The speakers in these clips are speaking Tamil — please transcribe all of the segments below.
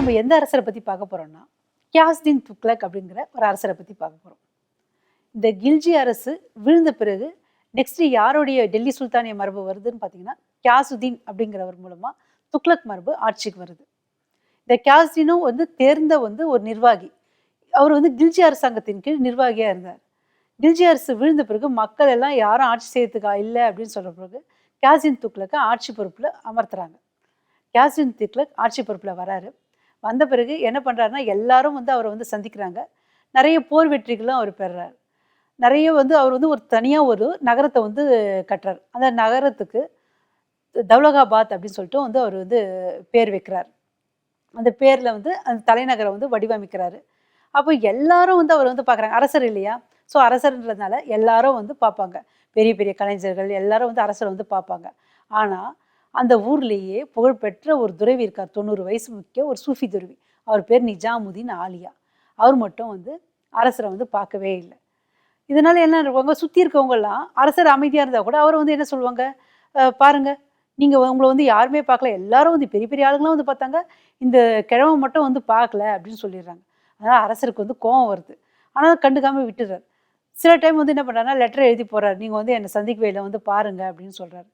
நம்ம எந்த அரசரை பற்றி பார்க்க போகிறோம்னா கியாஸ்தீன் துக்ளக் அப்படிங்கிற ஒரு அரசரை பற்றி பார்க்க போகிறோம் இந்த கில்ஜி அரசு விழுந்த பிறகு நெக்ஸ்ட் யாருடைய டெல்லி சுல்தானிய மரபு வருதுன்னு பார்த்தீங்கன்னா கியாசுதீன் அப்படிங்கிறவர் மூலமாக துக்ளக் மரபு ஆட்சிக்கு வருது. இந்த கியாசுதீனும் வந்து தேர்ந்த வந்து ஒரு நிர்வாகி. அவர் வந்து கில்ஜி அரசாங்கத்தின் கீழ் நிர்வாகியாக இருந்தார். கில்ஜி அரசு விழுந்த பிறகு மக்கள் எல்லாம் யாரும் ஆட்சி செய்யறதுக்கா இல்லை அப்படின்னு சொல்கிற பிறகு கியாசின் துக்ளக்கை ஆட்சி பொறுப்பில் அமர்த்துறாங்க. கியாசின் துக்ளக் ஆட்சி பொறுப்பில் வராரு. வந்த பிறகு என்ன பண்ணுறாருன்னா எல்லாரும் வந்து அவரை வந்து சந்திக்கிறாங்க. நிறைய போர் வெற்றிகளும் அவர் பெறுறார். நிறைய வந்து அவர் வந்து ஒரு தனியாக ஒரு நகரத்தை வந்து கட்டுறார். அந்த நகரத்துக்கு தௌலகாபாத் அப்படின்னு சொல்லிட்டு வந்து அவர் வந்து பேர் வைக்கிறார். அந்த பேரில் வந்து அந்த தலைநகரை வந்து வடிவமைக்கிறாரு. அப்போ எல்லாரும் வந்து அவர் வந்து பார்க்குறாங்க. அரசர் இல்லையா? ஸோ அரசர்ன்றதுனால எல்லாரும் வந்து பார்ப்பாங்க. பெரிய பெரிய கலைஞர்கள் எல்லாரும் வந்து அரசரை வந்து பார்ப்பாங்க. ஆனால் அந்த ஊர்லேயே புகழ்பெற்ற ஒரு துறவி இருக்கார் தொண்ணூறு வயசு முக்கிய ஒரு சூஃபி துறவி. அவர் பேர் நிஜாமுதீன் ஆலியா. அவர் மட்டும் வந்து அரசரை வந்து பார்க்கவே இல்லை. இதனால் என்ன இருப்பாங்க? சுற்றி இருக்கவங்கெல்லாம் அரசர் அமைதியாக இருந்தால் கூட அவர் வந்து என்ன சொல்லுவாங்க? பாருங்கள் பாருங்க நீங்கள் உங்களை வந்து யாருமே பார்க்கல. எல்லாரும் வந்து பெரிய பெரிய ஆளுங்களாம் வந்து பார்த்தாங்க. இந்த கிழமை மட்டும் வந்து பார்க்கல அப்படின்னு சொல்லிடுறாங்க. அதனால் அரசருக்கு வந்து கோவம் வருது. ஆனால் கண்டுக்காமல் விட்டுறாரு சில டைம் வந்து என்ன பண்ணுறாருன்னா லெட்டர் எழுதி போகிறார் நீங்கள் வந்து என்னை சந்திக்கவே இல்லை வந்து பாருங்கள் அப்படின்னு சொல்கிறாரு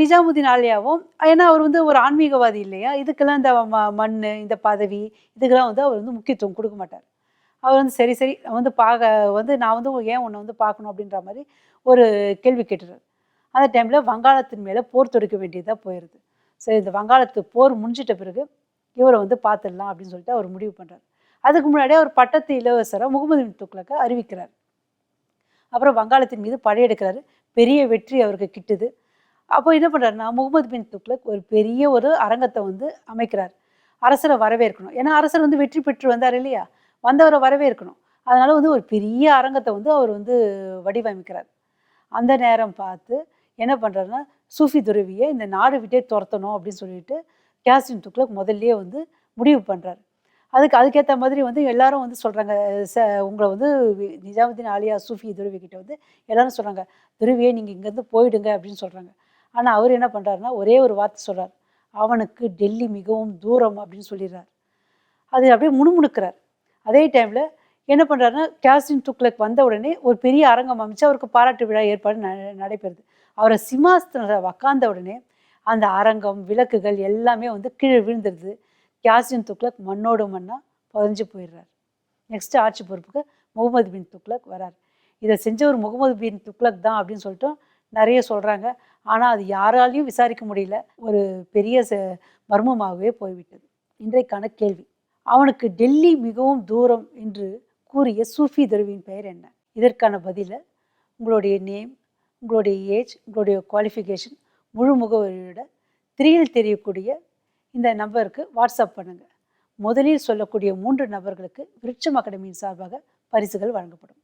நிஜாமுதீன் ஆலியாவும் ஏன்னா அவர் வந்து ஒரு ஆன்மீகவாதி இல்லையா? இதுக்கெல்லாம் இந்த ம மண் இந்த பதவி இதுக்கெல்லாம் வந்து அவர் வந்து முக்கியத்துவம் கொடுக்க மாட்டார். அவர் வந்து சரி சரி வந்து பார்க்க வந்து நான் வந்து ஏன் உன்னை வந்து பார்க்கணும் அப்படின்ற மாதிரி ஒரு கேள்வி கேட்டுறாரு. அந்த டைமில் வங்காளத்தின் மேலே போர் தொடுக்க வேண்டியதாக போயிடுது சரி இந்த வங்காளத்து போர் முடிஞ்சிட்ட பிறகு இவரை வந்து பார்த்துடலாம் அப்படின்னு சொல்லிட்டு அவர் முடிவு பண்ணுறாரு அதுக்கு முன்னாடியே அவர் பட்டத்து இளவரசரை முகமது பின் துக்ளக்கை அறிவிக்கிறார். அப்புறம் வங்காளத்தின் மீது படையெடுக்கிறாரு. பெரிய வெற்றி அவருக்கு கிட்டுது. அப்போ என்ன பண்ணுறாருன்னா முகமது பின் துக்ளக் ஒரு பெரிய ஒரு அரங்கத்தை வந்து அமைக்கிறார். அரசரை வரவேற்கணும். ஏன்னா அரசர் வந்து வெற்றி பெற்று வந்தார் இல்லையா? வந்தவரை வரவேற்கணும். அதனால் வந்து ஒரு பெரிய அரங்கத்தை வந்து அவர் வந்து வடிவமைக்கிறார். அந்த நேரம் பார்த்து என்ன பண்ணுறாருன்னா சூஃபி துறவியை இந்த நாடு விட்டே துரத்தணும் அப்படின்னு சொல்லிட்டு கேசின் துக்ளக் முதல்லயே வந்து முடிவு பண்ணுறாரு அதுக்கு அதுக்கேற்ற மாதிரி வந்து எல்லாரும் வந்து சொல்கிறாங்க ச உங்களை வந்து நிஜாமுதீன் ஆலியா சூஃபி துறவி கிட்ட வந்து எல்லாரும் சொல்கிறாங்க துறவியே நீங்கள் இங்கேருந்து போயிடுங்க அப்படின்னு சொல்கிறாங்க ஆனால் அவர் என்ன பண்ணுறாருன்னா ஒரே ஒரு வார்த்தை சொல்கிறார் அவனுக்கு டெல்லி மிகவும் தூரம் அப்படின்னு சொல்லிடுறார். அது அப்படியே முணுமுணுக்கிறார். அதே டைமில் என்ன பண்ணுறாருன்னா கேஸ்டின் துக்ளக் வந்த உடனே ஒரு பெரிய அரங்கம் அமைச்சு அவருக்கு பாராட்டு விழா ஏற்பாடு ந- நடைபெறுது. அவரை சிம்மாசனத்தில் உக்காந்த உடனே அந்த அரங்கம் விளக்குகள் எல்லாமே வந்து கீழே விழுந்துருது. கேஸ்டின் துக்ளக் மண்ணோடு மண்ணாக புதஞ்சு போயிடுறார். நெக்ஸ்ட் ஆட்சி பொறுப்புக்கு முகமது பின் துக்ளக் வரார். இதை செஞ்சவர் முகமது பின் துக்ளக் தான் அப்படின்னு சொல்லிட்டு நிறைய சொல்கிறாங்க ஆனால் அது யாராலையும் விசாரிக்க முடியல. ஒரு பெரிய மர்மமாகவே போய்விட்டது. இன்றைக்கான கேள்வி. அவனுக்கு டெல்லி மிகவும் தூரம் என்று கூறிய சூஃபி துருவின் பெயர் என்ன? இதற்கான பதிலை உங்களுடைய நேம் உங்களுடைய ஏஜ் உங்களுடைய குவாலிஃபிகேஷன் முழு முகவரியோட திரியில் தெரியக்கூடிய இந்த நம்பருக்கு வாட்ஸ்அப் பண்ணுங்கள் முதலில் சொல்லக்கூடிய மூன்று நபர்களுக்கு விருட்சம் அகாடமியின் சார்பாக பரிசுகள் வழங்கப்படும்.